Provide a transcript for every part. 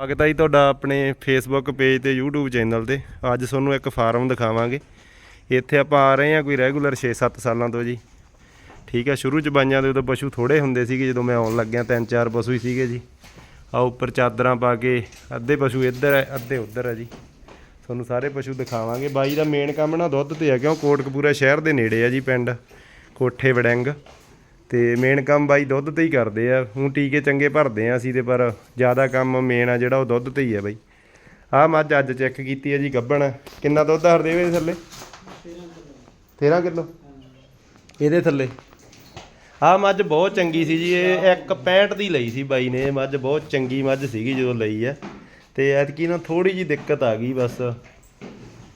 ਸਵਾਗਤ ਹੈ ਜੀ ਤੁਹਾਡਾ ਆਪਣੇ ਫੇਸਬੁੱਕ ਪੇਜ ਤੇ YouTube ਚੈਨਲ ਤੇ। ਅੱਜ ਤੁਹਾਨੂੰ ਇੱਕ ਫਾਰਮ ਦਿਖਾਵਾਂਗੇ। ਇੱਥੇ ਆਪਾਂ ਆ ਰਹੇ ਹਾਂ ਕੋਈ ਰੈਗੂਲਰ 6-7 ਸਾਲਾਂ ਤੋਂ ਜੀ। ਠੀਕ ਹੈ ਸ਼ੁਰੂ ਚ ਬਾਈਆਂ ਦੇ ਉਦੋਂ ਪਸ਼ੂ ਥੋੜੇ ਹੁੰਦੇ ਸੀਗੇ, ਜਦੋਂ ਮੈਂ ਆਉਣ ਲੱਗਿਆ ਤਿੰਨ ਚਾਰ ਪਸ਼ੂ ਹੀ ਸੀਗੇ ਜੀ। ਆ ਉੱਪਰ ਚਾਦਰਾਂ ਪਾ ਕੇ ਅੱਧੇ ਪਸ਼ੂ ਇੱਧਰ ਹੈ ਅੱਧੇ ਉੱਧਰ ਹੈ ਜੀ। ਤੁਹਾਨੂੰ ਸਾਰੇ ਪਸ਼ੂ ਦਿਖਾਵਾਂਗੇ। ਬਾਈ ਦਾ ਮੇਨ ਕੰਮ ਨਾ ਦੁੱਧ ਤੇ ਆ, ਕਿਉਂ ਕੋਟਕਪੂਰਾ ਸ਼ਹਿਰ ਦੇ ਨੇੜੇ ਆ ਜੀ ਪਿੰਡ ਕੋਠੇ ਵੜਿੰਗ। ਤੇ ਮੇਨ ਕੰਮ ਬਾਈ ਦੁੱਧ ਤੇ ਹੀ ਕਰਦੇ ਆ। ਹੁਣ ਟੀਕੇ ਚੰਗੇ ਭਰਦੇ ਆ ਅਸੀਂ ਤੇ, ਪਰ ਜ਼ਿਆਦਾ ਕੰਮ ਮੇਨ ਆ ਜਿਹੜਾ ਉਹ ਦੁੱਧ ਤੇ ਹੀ ਆ ਬਾਈ। ਆਹ ਮੱਝ ਅੱਜ ਚੈੱਕ ਕੀਤੀ ਹੈ ਜੀ ਗੱਬਣ ਕਿੰਨਾ ਦੁੱਧ ਹਰਦੇ ਵੇ ਥੱਲੇ? 13 ਕਿਲੋ। ਇਹਦੇ ਥੱਲੇ। ਆਹ ਮੱਝ ਬਹੁਤ ਚੰਗੀ ਸੀ ਜੀ, ਇਹ 165 ਦੀ ਲਈ ਸੀ ਬਾਈ ਨੇ। ਇਹ ਮੱਝ ਬਹੁਤ ਚੰਗੀ ਮੱਝ ਸੀਗੀ ਜਦੋਂ ਲਈ ਆ। ਤੇ ਐਤਕੀ ਨਾ ਥੋੜੀ ਜੀ ਦਿੱਕਤ ਆ ਗਈ ਬਸ।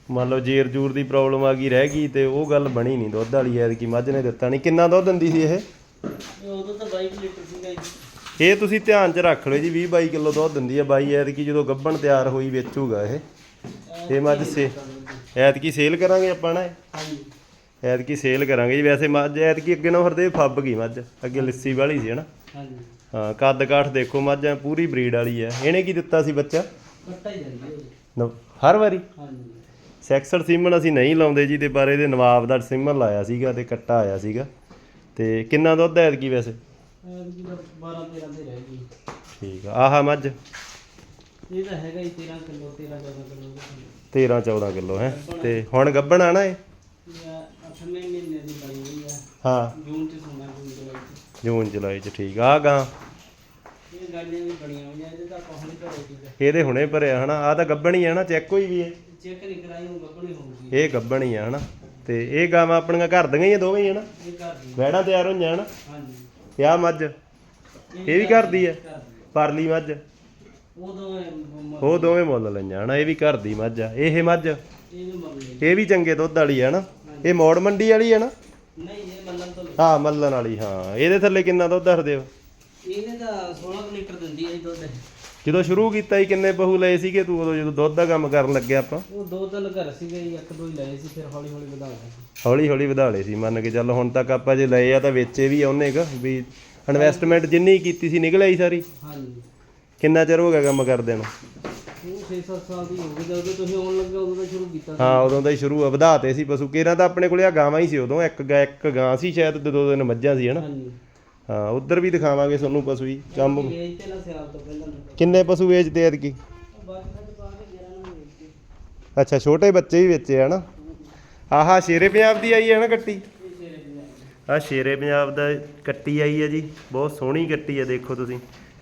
ਮੰਨ ਲਓ ਜੇਰ ਜੂਰ ਦੀ ਪ੍ਰੋਬਲਮ ਆ ਗਈ ਰਹਿ ਗਈ ਤੇ ਉਹ ਗੱਲ ਬਣੀ ਨਹੀਂ ਦੁੱਧ ਵਾਲੀ ਐਤਕੀ ਮੱਝ ਨੇ ਦਿੱਤਾ ਨਹੀਂ। ਕਿੰਨਾ ਦੁੱਧ ਦਿੰਦੀ ਸੀ ਇਹ? ਇਹ ਉਦੋਂ ਤਾਂ 22 ਲੀਟਰ ਸੀਗਾ ਜੀ। ਇਹ ਤੁਸੀਂ ਧਿਆਨ 'ਚ ਰੱਖ ਲਓ ਜੀ 20 22 ਕਿਲੋ ਦੁੱਧ ਦਿੰਦੀ ਆ ਬਾਈ ਐਤਕੀ ਜਦੋਂ ਗੱਬਣ ਤਿਆਰ ਹੋਈ ਵੇਚੂਗਾ ਇਹ। ਇਹ ਮੱਝ ਸੇ ਐਤਕੀ ਸੇਲ ਕਰਾਂਗੇ ਆਪਾਂ ਨਾ। ਹਾਂਜੀ। ਐਤਕੀ ਸੇਲ ਕਰਾਂਗੇ ਜੀ। ਵੈਸੇ ਮੱਝ ਐਤਕੀ ਅੱਗੇ ਨਾ ਹਰਦੇ ਫੱਬ ਗਈ ਮੱਝ ਅੱਗੇ ਲੱਸੀ ਵਾਲੀ ਸੀ ਹਨਾ? ਹਾਂਜੀ। ਹਾਂ ਕੱਦ ਕਾਠ ਦੇਖੋ ਮੱਝ ਐਂ ਪੂਰੀ ਬਰੀਡ ਵਾਲੀ ਹੈ ਇਹਨੇ ਕੀ ਦਿੱਤਾ ਸੀ ਬੱਚਾ? ਕੱਟਾ ਹੀ ਜਾਂਦੀ ਹੈ ਹਰ ਵਾਰੀ? ਹਾਂਜੀ। ਸੈਕਸਰ ਸੀਮਨ ਅਸੀਂ ਨਹੀਂ ਲਾਉਂਦੇ ਜੀ ਤੇ ਪਰ ਇਹਦੇ ਨਵਾਬ ਦਾ ਸੀਮਨ ਲਾਇਆ ਸੀਗਾ ਤੇ ਕੱਟਾ ਆਇਆ ਸੀਗਾ। ਤੇ ਕਿੰਨਾ ਦੁੱਧ ਹੈ ਐਤਕੀ ਵੈਸੇ? ਵੀ ਤਾਂ 12 13 ਤੇ ਰਹਿ ਗਈ ਠੀਕ ਆ। ਆਹ ਮੱਝ? ਇਹ ਤਾਂ ਹੈਗਾ ਹੀ 13 ਕਿਲੋ 13 14 ਕਿਲੋ 13 14 ਕਿਲੋ ਹੈ? ਤੇ ਹੁਣ ਗੱਬਣ ਆਣਾ ਇਹ? ਇਹ ਅਠਵੇਂ ਮਹੀਨੇ ਦੀ ਬਣੀ ਹੋਈ ਹੈ ਹਾਂ। ਜੂਨ ਚ ਸੋਣਾ ਜੂਨ ਦੇ ਵਿੱਚ ਜੂਨ ਜੁਲਾਈ ਚ ਠੀਕ ਆ। ਗਾਂ? ਇਹ ਗਾੜੀਆਂ ਵੀ ਬਣੀਆਂ ਹੋਈਆਂ ਇਹਦੇ ਤਾਂ ਕੋਹਣੀ ਭਰੇ ਦੀ ਹੈ ਇਹਦੇ ਹੁਣੇ ਭਰਿਆ ਹਨਾ? ਆ ਤਾਂ ਗੱਬਣ ਹੀ ਆ ਨਾ ਚੈੱਕ ਹੋਈ ਵੀ ਹੈ ਚੈੱਕ ਨਹੀਂ ਕਰਾਈ ਉਹ ਗੱਬਣੀ ਹੋਊਗੀ। ਇਹ ਗੱਬਣ ਹੀ ਆ ਹਨਾ? ਤੇ ਇਹ ਗਾਵਾਂ ਆਪਣੀਆਂ ਘਰ ਦੀਆਂ ਹੀ ਆ ਦੋਵੇਂ ਹੀ ਹਨਾ? ਇਹ ਘਰ ਦੀ ਵੈੜਾਂ ਤਿਆਰ ਹੋਈਆਂ ਹਨਾ? ਹਾਂਜੀ। ਤੇ ਆਹ ਮੱਝ? ਇਹ ਵੀ ਘਰ ਦੀ ਹੈ ਪਰਲੀ ਮੱਝ? ਇਹ ਮ- ਉਹ ਦੋਵੇਂ ਮੁੱਲ ਲਈਆਂ ਹਨਾ? ਇਹ ਵੀ ਘਰ ਦੀ ਮੱਝ ਆ। ਇਹ ਮੱਝ? ਇਹ ਵੀ ਇਹ ਚੰਗੇ ਦੁੱਧ ਵਾਲੀ ਹੈ ਨਾ ਇਹ ਮੋੜ ਮੰਡੀ ਵਾਲੀ ਹੈ ਨਾ ਨਹੀਂ ਇਹ ਮੰਨਣ ਤੋਂ ਹਾਂ ਮੱਲਣ ਵਾਲੀ ਹਾਂ। ਇਹਦੇ ਥੱਲੇ ਕਿੰਨਾ ਦੁੱਧ ਦੱਸਦੇ ਹੋ ਇਹਨੇ ਤਾਂ 16 ਕੁ ਲੀਟਰ ਦਿੰਦੀ ਹੈ ਜੀ ਦੁੱਧ। ਜਦੋਂ ਸ਼ੁਰੂ ਕੀਤਾ ਸੀ ਕਿੰਨੇ ਬਹੂ ਲਏ ਸੀਗੇ? ਤੂੰ ਉਦੋਂ ਜਦੋਂ ਦੁੱਧ ਦਾ ਕੰਮ ਕਰਨ ਲੱਗਿਆ ਆਪਾਂ? ਉਹ ਦੋ ਤਿੰਨ ਘਰ ਸੀਗੇ ਜੀ ਇੱਕ ਦੋ ਹੀ ਲਏ ਸੀ ਫਿਰ ਹੌਲੀ ਹੌਲੀ ਵਧਾ ਲਿਆ ਹੌਲੀ ਹੌਲੀ ਵਧਾ ਲਏ ਸੀ। ਮੰਨ ਕੇ ਚੱਲ ਹੁਣ ਤੱਕ ਆਪਾਂ ਜੇ ਲਏ ਆ ਤਾਂ ਵੇਚੇ ਵੀ ਆ ਉਹਨੇ ਕ ਵੀ ਇਨਵੈਸਟਮੈਂਟ ਜਿੰਨੀ ਕੀਤੀ ਸੀ ਨਿਕਲ ਆਈ ਸਾਰੀ। ਹਾਂਜੀ। ਕਿੰਨਾ ਚਿਰ ਹੋ ਗਿਆ ਕੰਮ ਕਰਦੇ ਨੂੰ? ਉਹ 6-7 ਸਾਲ ਦੀ ਹੋ ਗਈ ਜਦੋਂ ਤੁਸੀਂ ਆਉਣ ਲੱਗੇ ਉਦੋਂ ਤਾਂ ਸ਼ੁਰੂ ਕੀਤਾ ਸੀ। ਹਾਂ ਉਦੋਂ ਦਾ ਹੀ ਸ਼ੁਰੂ ਆ ਵਧਾਤੇ ਸੀ ਪਸ਼ੂ। ਕੇਰਾਂ ਤਾਂ ਆਪਣੇ ਕੋਲੇ ਆ ਗਾਵਾਂ ਹੀ ਸੀ ਉਦੋਂ। ਇੱਕ ਗਾਂ ਇੱਕ ਗਾਂ ਸੀ ਸ਼ਾਇਦ ਤੇ ਦੋ ਦਿਨ ਮੱਝਾਂ ਸੀ ਹਨਾ? ਹਾਂਜੀ। ਹਾਂ ਉਧਰ ਵੀ ਦਿਖਾਵਾਂਗੇ ਤੁਹਾਨੂੰ ਪਸ਼ੂ ਹੀ ਕੰਮ ਇਹ ਤੇ ਨਾ ਸਿਆਲ ਤੋਂ ਪਹਿਲਾਂ ਨੂੰ ਕਿੰਨੇ ਪਸ਼ੂ ਵੇਚਦੇ ਐਤਕੀ? ਬਾਕੀ ਤਾਂ ਪਾ ਕੇ 11 ਨੂੰ ਵੇਚ ਕੇ ਅੱਛਾ ਛੋਟੇ ਬੱਚੇ ਵੀ ਵੇਚੇ ਹਨਾ ਆਹਾ ਸ਼ੇਰੇ ਪੰਜਾਬ ਦੀ ਆਈ ਹੈ ਨਾ ਕੱਟੀ? ਇਹ ਸ਼ੇਰੇ ਆ ਸ਼ੇਰੇ ਪੰਜਾਬ ਦਾ ਕੱਟੀ ਆਈ ਹੈ ਜੀ ਬਹੁਤ ਸੋਹਣੀ ਕੱਟੀ ਹੈ ਦੇਖੋ ਤੁਸੀਂ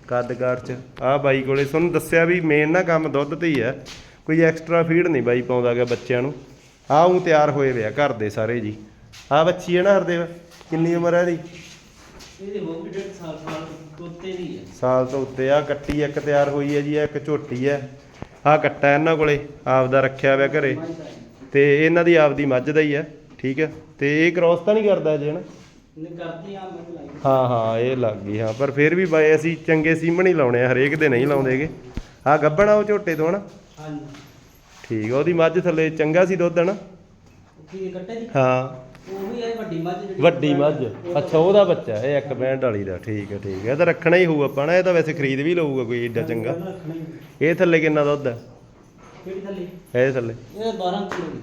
ਕੱਦ ਕਾਠ ਚ। ਆ ਬਾਈ ਕੋਲੇ ਤੁਹਾਨੂੰ ਦੱਸਿਆ ਵੀ ਮੇਨ ਨਾ ਕੰਮ ਦੁੱਧ ਤੇ ਹੀ ਹੈ ਕੋਈ ਐਕਸਟਰਾ ਫੀਡ ਨਹੀਂ ਬਾਈ ਪਾਉਂਦਾ ਗਾ ਬੱਚਿਆਂ ਨੂੰ। ਆ ਉਹ ਤਿਆਰ ਹੋਏ ਵੇ ਆ ਘਰ ਦੇ ਸਾਰੇ ਜੀ। ਆ ਬੱਚੀ ਹੈ ਨਾ ਹਰਦੇਵ ਕਿੰਨੀ ਉਮਰ ਹੈ ਇਹਦੀ? ਇਹਦੇ ਡੇਢ ਸਾਲ ਸਾਲ ਕੁੱਤੇ ਦੀ ਹੈ ਸਾਲ ਤੋਂ ਉੱਤੇ ਆ ਕੱਟੀ ਇੱਕ ਤਿਆਰ ਹੋਈ ਹੈ ਜੀ ਆ ਇੱਕ ਝੋਟੀ ਹੈ। ਆ ਕੱਟਾ ਇਹਨਾਂ ਕੋਲੇ ਆਪਦਾ ਰੱਖਿਆ ਹੋਇਆ ਘਰੇ। ਤੇ ਇਹਨਾਂ ਦੀ ਆਪਦੀ ਮੱਝ ਦਾ ਹੀ ਹੈ ਠੀਕ ਹੈ। ਤੇ ਇਹ ਕ੍ਰੋਸ ਤਾਂ ਨਹੀਂ ਕਰਦਾ ਜੇ ਨੇ ਕਰਦੀ ਆ ਹਾਂ ਹਾਂ ਇਹ ਲੱਗ ਗਈ ਹਾਂ। ਪਰ ਫਿਰ ਵੀ ਬਾਈ ਅਸੀਂ ਚੰਗੇ ਸੀਮਣ ਹੀ ਲਾਉਣੇ ਆ ਹਰੇਕ ਦੇ ਨਹੀਂ ਲਾਉਂਦੇਗੇ ਆ ਗੱਬਣਾ ਉਹ ਝੋਟੇ ਤੋਂ ਹਨਾ? ਹਾਂਜੀ। ਠੀਕ ਆ ਉਹਦੀ ਮੱਝ ਥੱਲੇ ਚੰਗਾ ਸੀ ਦੁੱਧ ਹਨਾ? ਕੀ ਕੱਟੇ ਦੀ? ਹਾਂ। ਉਹ ਵੀ ਹੈ ਵੱਡੀ ਮੱਝ ਜਿਹੜੀ ਵੱਡੀ ਮੱਝ। ਅੱਛਾ ਉਹਦਾ ਬੱਚਾ ਇਹ ਇੱਕ ਬੈਂਡ ਵਾਲੀ ਦਾ ਠੀਕ ਹੈ ਠੀਕ ਹੈ ਇਹ ਤਾਂ ਰੱਖਣਾ ਹੀ ਹੋਊ ਆਪਾਂ ਨਾ ਇਹ ਤਾਂ ਵੈਸੇ ਖਰੀਦ ਵੀ ਲਊਗਾ ਕੋਈ ਏਡਾ ਚੰਗਾ। ਰੱਖਣੀ ਹੈ। ਇਹ ਥੱਲੇ ਕਿੰਨਾ ਦੁੱਧ ਹੈ ਕਿਹੜੀ ਥੱਲੇ? ਇਹ ਥੱਲੇ। ਇਹ 12 ਕਿਲੋ ਦੀ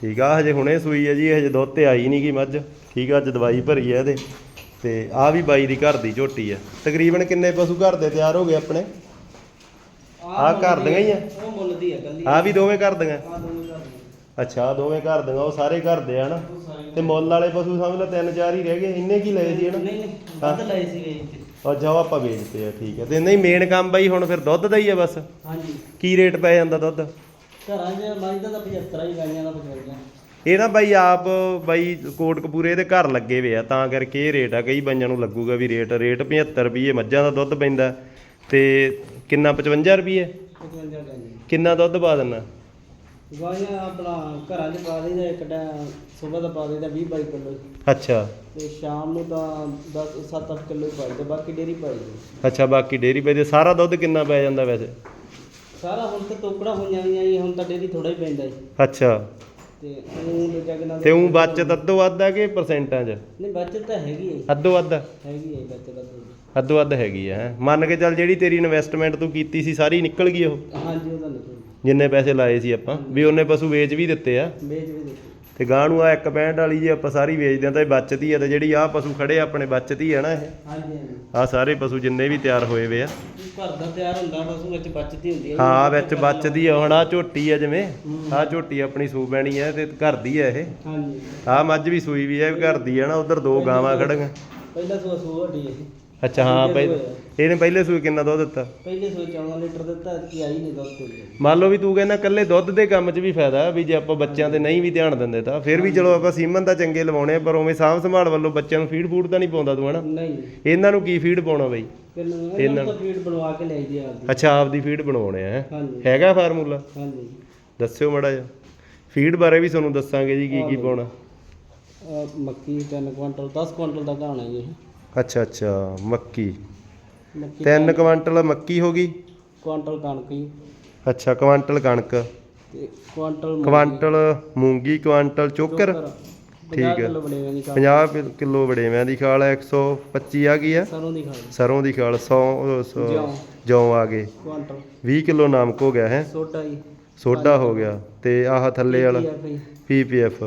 ਠੀਕ ਆ ਹਜੇ ਹੁਣੇ ਸੂਈ ਹੈ ਜੀ ਇਹ ਹਜੇ ਦੁੱਧ ਤੇ ਆਈ ਨਹੀਂ ਗੀ ਮੱਝ। ਠੀਕ ਆ ਅੱਜ ਦਵਾਈ ਭਰੀ ਹੈ ਇਹਦੇ। ਤੇ ਆ ਵੀ ਬਾਈ ਦੀ ਘਰ ਦੀ ਝੋਟੀ ਹੈ ਤਕਰੀਬਨ ਕਿੰਨੇ ਪਸ਼ੂ ਘਰ ਦੇ ਤਿਆਰ ਹੋ ਗਏ ਆਪਣੇ? ਆਹ ਘਰ ਦੀਆਂ ਹੀ ਆ? ਉਹ ਮੁੱਲ ਦੀ ਹੈ ਕੱਲੀ ਆ ਵੀ ਦੋਵੇਂ ਘਰ ਦੀਆਂ? ਆ ਦੋਨੋਂ ਘਰ ਦੀਆਂ। ਅੱਛਾ ਦੋਵੇਂ ਘਰ ਦੀਆਂ ਉਹ ਸਾਰੇ ਘਰ ਦੇ ਆ ਨਾ? ਉਹ ਸਾਰੇ ਤੇ ਮੁੱਲ ਵਾਲੇ ਪਸ਼ੂ ਸਮਝ ਲਓ ਤਿੰਨ ਚਾਰ ਹੀ ਰਹਿ ਗਏ ਇੰਨੇ ਕੀ ਲਏ ਸੀ ਹਨਾ? ਨਹੀਂ ਨਹੀਂ ਵੱਧ ਲਏ ਸੀਗੇ ਜੀ ਔਰ ਜਾਓ ਆਪਾਂ ਵੇਚਦੇ ਆ ਠੀਕ ਹੈ। ਤੇ ਨਹੀਂ ਮੇਨ ਕੰਮ ਬਾਈ ਹੁਣ ਫਿਰ ਦੁੱਧ ਦਾ ਹੀ ਆ ਬਸ? ਹਾਂਜੀ। ਕੀ ਰੇਟ ਪੈ ਜਾਂਦਾ ਦੁੱਧ? ਘਰਾਂ 'ਚ ਮੱਝ ਦਾ ਤਾਂ 75 ਹੀ ਗਾਈਆਂ ਦਾ 55 ਇਹ ਨਾ ਬਾਈ ਆਪ ਬਾਈ ਕੋਟਕਪੂਰੇ ਦੇ ਘਰ ਲੱਗੇ ਵੇ ਆ ਤਾਂ ਕਰਕੇ ਇਹ ਰੇਟ ਆ ਕਈ ਬਾਈਆਂ ਨੂੰ ਲੱਗੂਗਾ ਵੀ ਰੇਟ ਰੇਟ 75 ਰੁਪਏ ਮੱਝਾਂ ਦਾ ਦੁੱਧ ਪੈਂਦਾ। ਤੇ ਕਿੰਨਾ 55 ਰੁਪਏ 55 ਗਾਈਆਂ ਕਿੰਨਾ ਦੁੱਧ ਪਾ ਦਿੰਨਾ ਗਾਈਆਂ ਆਪਣਾ ਘਰਾਂ 'ਚ ਪਾ ਦੇਈਦਾ ਇੱਕ ਟਾਈਮ ਸਵੇਰ ਦਾ ਪਾ ਦੇਈਦਾ 20 22 ਕਿਲੋ ਅੱਛਾ। ਤੇ ਸ਼ਾਮ ਨੂੰ ਤਾਂ 10 7-8 ਕਿਲੋ ਹੀ ਪਾਈਦਾ ਬਾਕੀ ਡੇਰੀ ਪਾਈਦੀ ਅੱਛਾ ਬਾਕੀ ਡੇਰੀ ਪੈ ਦੇ ਸਾਰਾ ਦੁੱਧ ਕਿੰਨਾ ਪੈ ਜਾਂਦਾ ਵੈਸੇ? ਸਾਰਾ ਹੁਣ ਤਾਂ ਟੋਕੜਾ ਹੋਈਆਂ ਹੋਈਆਂ ਜੀ ਹੁਣ ਤਾਂ ਡੇਰੀ ਥੋੜਾ ਹੀ ਪੈਂਦਾ ਜੀ। ਅੱਛਾ। ਤੇ ਉਹ ਲੈ ਕੇ ਨਾਲ ਤੇ ਉਹ ਬਚਤ ਅੱਧੋ ਅੱਧ ਆ ਕਿ ਪਰਸੈਂਟਾਂ 'ਚ ਨਹੀਂ ਬਚਤ ਤਾਂ ਹੈਗੀ ਹੈ ਜੀ, ਅੱਧੋ ਅੱਧ? ਹੈਗੀ ਹੈ ਬਚਤ ਦਾ ਦੁੱਧ ਅੱਧੋ ਅੱਧ ਹੈਗੀ ਆ ਹੈਂ। ਮੰਨ ਕੇ ਚੱਲ ਜਿਹੜੀ ਤੇਰੀ ਇਨਵੈਸਟਮੈਂਟ ਤੂੰ ਕੀਤੀ ਸੀ ਸਾਰੀ ਨਿਕਲ ਗਈ ਉਹ? ਹਾਂਜੀ ਉਹਦਾ ਨਿਕਲ ਜਿੰਨੇ ਪੈਸੇ ਲਾਏ ਸੀ ਆਪਾਂ ਵੀ ਉਹਨੇ ਪਸ਼ੂ ਵੇਚ ਵੀ ਦਿੱਤੇ ਆ। ਵੇਚ ਵੀ ਦਿੱਤੀ। ਤੇ ਗਾਂ ਨੂੰ ਆ ਇੱਕ ਪੈਂਟ ਵਾਲੀ ਜੇ ਆਪਾਂ ਸਾਰੀ ਵੇਚਦੇ ਆ ਤਾਂ ਇਹ ਬਚਦੀ ਆ ਤੇ ਜਿਹੜੀ ਆਹ ਪਸ਼ੂ ਖੜੇ ਆ ਆਪਣੇ ਬਚਦੀ ਆ ਨਾ ਇਹ। ਹਾਂਜੀ ਹਾਂਜੀ। ਆ ਸਾਰੇ ਪਸ਼ੂ ਜਿੰਨੇ ਵੀ ਤਿਆਰ ਹੋਏ ਵੇ ਆ। ਘਰ ਦਾ ਤਿਆਰ ਹੁੰਦਾ ਉਹ ਵਿੱਚ ਬਚਦੀ ਹੁੰਦੀ ਹੈ ਹਾਂ ਵਿੱਚ ਬਚਦੀ ਆ। ਹੁਣ ਆ ਝੋਟੀ ਆ ਜਿਵੇਂ ਆ ਝੋਟੀ ਆਪਣੀ ਸੂ ਬੈਣੀ ਆ ਤੇ ਘਰ ਦੀ ਆ ਇਹ। ਹਾਂਜੀ। ਆ ਮੱਝ ਵੀ ਸੂਈ ਵੀ ਆ ਇਹ ਵੀ ਘਰ ਦੀ ਆ ਨਾ ਉਧਰ ਦੋ ਗਾਵਾਂ ਖੜੀਆਂ ਪਹਿਲਾ ਸੂਆ ਸੂਆ ਵੱਡੀ ਹੈ ਅੱਛਾ ਹਾਂ ਪਹਿਲੇ ਇਹਨੇ ਪਹਿਲੇ ਸੂਈ ਕਿੰਨਾ ਦੁੱਧ ਦਿੱਤਾ? ਪਹਿਲੇ ਸੂਏ 14 ਲੀਟਰ ਦਿੱਤਾ ਕਿ ਆਈ ਨਹੀਂ ਦੁੱਧ ਮੰਨ ਲਓ ਵੀ ਤੂੰ ਕਹਿੰਦਾ ਕੱਲੇ ਦੁੱਧ ਦੇ ਕੰਮ 'ਚ ਵੀ ਫਾਇਦਾ ਵੀ ਜੇ ਆਪਾਂ ਬੱਚਿਆਂ ਤੇ ਨਹੀਂ ਵੀ ਧਿਆਨ ਦਿੰਦੇ ਤਾਂ। ਫਿਰ ਵੀ ਚਲੋ ਆਪਾਂ ਸੀਮਨ ਤਾਂ ਚੰਗੇ ਲਵਾਉਣੇ ਆ, ਪਰ ਉਵੇਂ ਸਾਂਭ ਸੰਭਾਲ ਵੱਲੋਂ ਬੱਚਿਆਂ ਨੂੰ ਫੀਡ ਫੂਡ ਤਾਂ ਨਹੀਂ ਪਾਉਂਦਾ ਤੂੰ ਹਨਾ? ਨਹੀਂ। ਇਹਨਾਂ ਨੂੰ ਕੀ ਫੀਡ ਪਾਉਣਾ ਬਈ? ਇਹਨਾਂ ਨੂੰ ਫੀਡ ਬਣਵਾ ਕੇ ਲੈ ਜੀ ਆਪਦੀ। ਅੱਛਾ ਆਪਦੀ ਫੀਡ ਬਣਾਉਣੇ ਆ ਹੈਂ? ਹਾਂਜੀ। ਹੈਗਾ ਫਾਰਮੂਲਾ? ਹਾਂਜੀ। ਦੱਸਿਓ ਮੜਾ ਜਿਹਾ। ਫੀਡ ਬਾਰੇ ਵੀ ਤੁਹਾਨੂੰ ਦੱਸਾਂਗੇ ਜੀ ਕੀ ਕੀ ਪਾਉਣਾ। ਮੱਕੀ 3 ਕੁਇੰਟਲ 10 ਕੁਇੰਟਲ ਦਾ ਘਾਣਾ ਜੀ ਇਹ। ਅੱਛਾ ਅੱਛਾ ਮੱਕੀ। ਮੱਕੀ 3 ਕੁਆਂਟਲ ਮੱਕੀ ਹੋ ਗਈ? ਕੁਇੰਟਲ ਕਣਕ ਜੀ। ਅੱਛਾ ਕੁਆਂਟਲ ਕਣਕ। ਤੇ ਕੁਆਂਟਲ ਮੂੰਗੀ। ਕੁਆਂਟਲ ਚੋਕਰ। ਠੀਕ 50 ਹੈ। ਕਿਲੋ ਬੜੇਵੇਂ ਦੀ ਖਾਲ। 50 ਕਿਲੋ ਵੜੇਵਿਆਂ ਦੀ ਖਾਲ ਹੈ 125 ਆ ਗਈ ਆ ਸਰੋਂ ਦੀ ਖਾਲ। ਸਰੋਂ ਦੀ ਖਾਲ 100 ਜੌਂ। ਜੌਂ ਆ ਗਏ। ਕੁਇੰਟਲ। 20 ਕਿਲੋ ਨਮਕ ਹੋ ਗਿਆ ਹੈ। ਸੋਡਾ ਜੀ। ਸੋਡਾ ਹੋ ਗਿਆ। ਤੇ ਆਹ ਥੱਲੇ ਵਾਲਾ। ਪੀਪੀਐਫ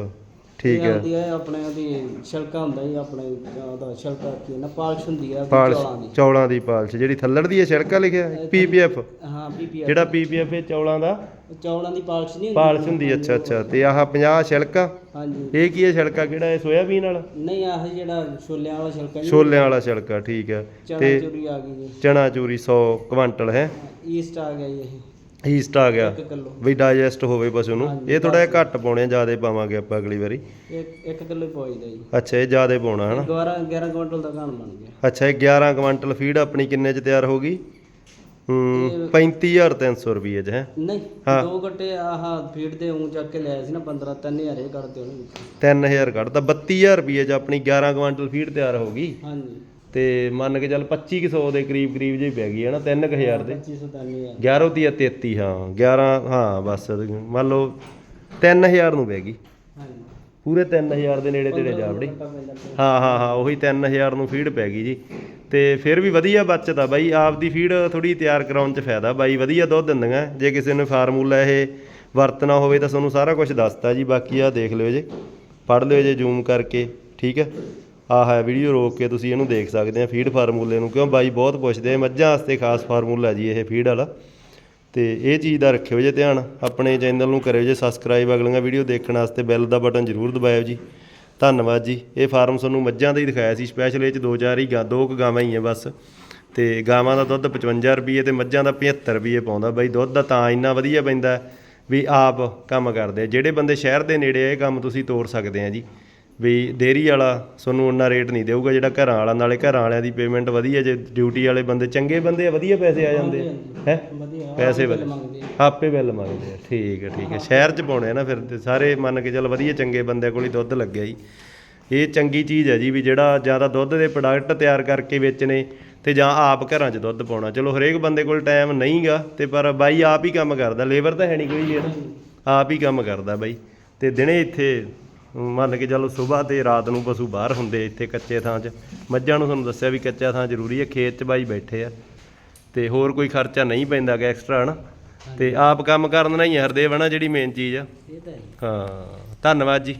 ਠੀਕ ਹੈ। ਆਉਂਦੀ ਹੈ ਆਪਣੇ ਉਹਦੀ ਛਲਕਾ ਹੁੰਦਾ ਜੀ ਆਪਣੇ ਉਹਦਾ ਛਲਕਾ ਕੀ ਨਾ ਪਾਲਿਸ਼ ਹੁੰਦੀ ਹੈ ਪਾਲਸ਼ ਚੌਲਾਂ ਦੀ। ਚੌਲਾਂ ਦੀ ਪਾਲਸ਼ ਜਿਹੜੀ ਥੱਲੜ ਦੀ ਹੈ? ਛਿੜਕਾ ਲਿਖਿਆ ਪੀਪੀਐਫ ਹਾਂ ਪੀਪੀਐਫ ਜਿਹੜਾ ਪੀਪੀਐਫ ਇਹ ਚੌਲਾਂ ਦਾ? ਚੌਲਾਂ ਦੀ ਪਾਲਿਸ਼ ਨਹੀਂ ਹੁੰਦੀ। ਪਾਲਸ਼ ਹੁੰਦੀ ਅੱਛਾ ਅੱਛਾ ਤੇ ਆਹ 50 ਛਿਲਕਾ? ਹਾਂਜੀ। ਇਹ ਕੀ ਹੈ ਛਿਲਕਾ ਕਿਹੜਾ ਇਹ ਸੋਇਆਬੀਨ ਵਾਲਾ? ਨਹੀਂ ਆਹ ਜਿਹੜਾ ਛੋਲਿਆਂ ਵਾਲਾ ਛਲਕਾ ਛੋਲਿਆਂ ਵਾਲਾ ਛਿਲਕਾ ਠੀਕ ਹੈ। ਚਣਾ ਤੇ ਚੂਰੀ ਆ ਗਈ ਜੀ। ਚਣਾ ਚੂਰੀ 100 ਕੁਆਂਟਲ ਹੈ ਈਸਟ ਆ ਗਿਆ ਜੀ ਇਹ। ਈਸਟ ਆ ਗਿਆ। 1 ਕਿਲੋ। ਵੀ ਡਾਈਜੈਸਟ ਹੋਵੇ ਪਸ਼ੂ ਨੂੰ ਹਾਂਜੀ, ਇਹ ਥੋੜਾ ਜਿਹਾ ਘੱਟ ਪਾਉਣੇ ਜ਼ਿਆਦਾ ਪਾਵਾਂਗੇ ਆਪਾਂ ਅਗਲੀ ਵਾਰੀ। ਇੱਕ 1 ਕਿਲੋ ਪਹੁੰਚਦਾ ਜੀ। ਅੱਛਾ ਇਹ ਜ਼ਿਆਦਾ ਪਾਉਣਾ ਹਨਾ? 12 11 ਕੁਇੰਟਲ ਦਾ ਘਾਣ ਬਣ ਗਿਆ। ਅੱਛਾ ਇਹ 11 ਕੁਆਂਟਲ ਫੀਡ ਆਪਣੀ ਕਿੰਨੇ ਚ ਤਿਆਰ ਹੋ ਗਈ? ਹੂੰ 35300 ਰੁਪਏ ਚ ਹੈ? ਨਹੀਂ ਹਾਂ। ਦੋ ਗੱਟੇ ਆਹ ਫੀਡ ਦੇ ਉਂ ਚੱਕ ਕੇ ਲਿਆਏ ਸੀ ਨਾ 15 3000 ਇਹ ਕੱਢਦੇ ਉਹਨੇ ਵਿੱਚੋਂ। 3000 ਕੱਢਤਾ 32000 ਰੁਪਏ ਚ ਆਪਣੀ 11 ਕੁਆਂਟਲ ਫੀਡ ਤਿਆਰ ਹੋ ਗਈ। ਹਾਂਜੀ। ਤੇ ਮੰਨ ਕੇ ਚੱਲ 2500 ਦੇ ਕਰੀਬ ਕਰੀਬ ਜਿਹੀ ਪੈ ਗਈ ਹੈ ਨਾ 3000 ਦੇ। 2500 3000 11 ਦੀ 33 ਹਾਂ 11 ਹਾਂ ਬਸ ਮੰਨ ਲਓ 3000 ਨੂੰ ਪੈ ਗਈ। ਪੂਰੇ 3000 ਦੇ ਨੇੜੇ ਤੇੜੇ ਜਾ ਵੜੀ ਪਿਆ। ਹਾਂ ਹਾਂ ਹਾਂ ਉਹੀ 3000 ਨੂੰ ਫੀਡ ਪੈ ਗਈ ਜੀ। ਤੇ ਫਿਰ ਵੀ ਵਧੀਆ ਬਚਦਾ ਬਾਈ ਆਪਦੀ ਫੀਡ ਥੋੜੀ ਤਿਆਰ ਕਰਾਉਣ ਚ ਫਾਇਦਾ ਬਾਈ ਵਧੀਆ ਦੁੱਧ ਦਿੰਦੀਆਂ। ਜੇ ਕਿਸੇ ਨੇ ਫਾਰਮੂਲਾ ਇਹ ਵਰਤਣਾ ਹੋਵੇ ਤਾਂ ਤੁਹਾਨੂੰ ਸਾਰਾ ਕੁਝ ਦੱਸਤਾ ਜੀ। ਬਾਕੀ ਆ ਦੇਖ ਲਿਓ ਜੇ ਪੜ੍ਹ ਲਿਓ ਜੇ ਜ਼ੂਮ ਕਰਕੇ ਠੀਕ ਹੈ। ਆਹ ਹੈ ਵੀਡੀਓ ਰੋਕ ਕੇ ਤੁਸੀਂ ਇਹਨੂੰ ਦੇਖ ਸਕਦੇ ਆ ਫੀਡ ਫਾਰਮੂਲੇ ਨੂੰ। ਕਿਉਂ ਬਾਈ, ਬਹੁਤ ਪੁੱਛਦੇ ਆ, ਮੱਝਾਂ ਵਾਸਤੇ ਖਾਸ ਫਾਰਮੂਲਾ ਜੀ ਇਹ ਫੀਡ ਵਾਲਾ। ਤੇ ਇਹ ਚੀਜ਼ ਦਾ ਰੱਖਿਓ ਜੇ ਧਿਆਨ, ਆਪਣੇ ਚੈਨਲ ਨੂੰ ਕਰਿਓ ਜੇ ਸਬਸਕ੍ਰਾਈਬ ਅਗਲੀਆਂ ਵੀਡੀਓ ਦੇਖਣ ਵਾਸਤੇ ਬੈਲ ਦਾ ਬਟਨ ਜ਼ਰੂਰ ਦਬਾਇਓ ਜੀ। ਧੰਨਵਾਦ ਜੀ। ਇਹ ਫਾਰਮ ਤੁਹਾਨੂੰ ਮੱਝਾਂ ਦਾ ਹੀ ਦਿਖਾਇਆ ਸੀ ਸਪੈਸ਼ਲ ਇਹ ਚ ਦੋ ਚਾਰ ਹੀ ਗਾ, ਦੋ ਕੁ ਗਾਵਾਂ ਹੀ ਆ ਬਸ। ਤੇ ਗਾਵਾਂ ਦਾ ਦੁੱਧ 55 ਰੁਪਏ ਤੇ ਮੱਝਾਂ ਦਾ 75 ਰੁਪਏ ਪਾਉਂਦਾ ਬਾਈ। ਦੁੱਧ ਦਾ ਤਾਂ ਇੰਨਾ ਵਧੀਆ ਪੈਂਦਾ ਵੀ ਆਪ ਕੰਮ ਕਰਦੇ ਆ। ਜਿਹੜੇ ਬੰਦੇ ਸ਼ਹਿਰ ਦੇ ਨੇੜੇ ਇਹ ਕੰਮ ਤੁਸੀਂ ਤੋਰ ਸਕਦੇ ਆ ਜੀ। ਵੀ ਡੇਅਰੀ ਵਾਲਾ ਤੁਹਾਨੂੰ ਉਹਨਾਂ ਰੇਟ ਨਹੀਂ ਦੇਊਗਾ ਜਿਹੜਾ ਘਰਾਂ ਵਾਲਾ ਨਾਲੇ ਘਰਾਂ ਵਾਲਿਆਂ ਦੀ ਪੇਮੈਂਟ ਵਧੀਆ ਜੇ ਡਿਊਟੀ ਵਾਲੇ ਬੰਦੇ ਚੰਗੇ ਬੰਦੇ ਆ ਵਧੀਆ ਪੈਸੇ ਆ ਜਾਂਦੇ ਹੈ? ਪੈਸੇ ਵਧੀਆ। ਆਪੇ ਬਿੱਲ ਮੰਗਦੇ ਆ। ਠੀਕ ਹੈ ਠੀਕ ਹੈ ਸ਼ਹਿਰ 'ਚ ਪਾਉਣੇ ਆ ਨਾ ਫਿਰ ਤੇ ਸਾਰੇ ਮੰਨ ਕੇ ਚੱਲ ਵਧੀਆ ਚੰਗੇ ਬੰਦਿਆਂ ਕੋਲ ਹੀ ਦੁੱਧ ਲੱਗਿਆ ਜੀ। ਇਹ ਚੰਗੀ ਚੀਜ਼ ਹੈ ਜੀ ਵੀ ਜਿਹੜਾ ਜ਼ਿਆਦਾ ਦੁੱਧ ਦੇ ਪ੍ਰੋਡਕਟ ਤਿਆਰ ਕਰਕੇ ਵੇਚਣੇ ਤੇ ਜਾਂ ਆਪ ਘਰਾਂ 'ਚ ਦੁੱਧ ਪਾਉਣਾ। ਚਲੋ ਹਰੇਕ ਬੰਦੇ ਕੋਲ ਟਾਈਮ ਨਹੀਂਗਾ ਤੇ ਪਰ ਬਾਈ ਆਪ ਹੀ ਕੰਮ ਕਰਦਾ। ਲੇਬਰ ਤਾਂ ਹੈ ਨਹੀਂ ਕੋਈ ਜਿਹੜਾ ਆਪ ਹੀ ਕੰਮ ਕਰਦਾ ਬਾਈ। ਤੇ ਦਿਨੇ ਇੱਥੇ ਮੰਨ ਕੇ ਚੱਲੋ ਸਵੇਰ ਤੇ ਰਾਤ ਨੂੰ ਪਸ਼ੂ ਬਾਹਰ ਹੁੰਦੇ ਇੱਥੇ ਕੱਚੇ ਥਾਂ 'ਚ। ਮੱਝਾਂ ਨੂੰ ਤੁਹਾਨੂੰ ਦੱਸਿਆ ਵੀ ਕੱਚਾ ਥਾਂ ਜ਼ਰੂਰੀ ਹੈ ਖੇਤ 'ਚ ਬਾਈ ਬੈਠੇ ਆ। ਤੇ ਹੋਰ ਕੋਈ ਖਰਚਾ ਨਹੀਂ ਪੈਂਦਾ ਗਾ ਐਕਸਟਰਾ ਹਨਾ? ਤੇ ਆਪ ਕੰਮ ਕਰਨ ਨਾਲ ਹੀ ਹਰਦੇਵ ਹਨਾ ਜਿਹੜੀ ਮੇਨ ਚੀਜ਼ ਆ। ਇਹ ਤਾਂ ਹੈ। ਹਾਂ ਧੰਨਵਾਦ ਜੀ।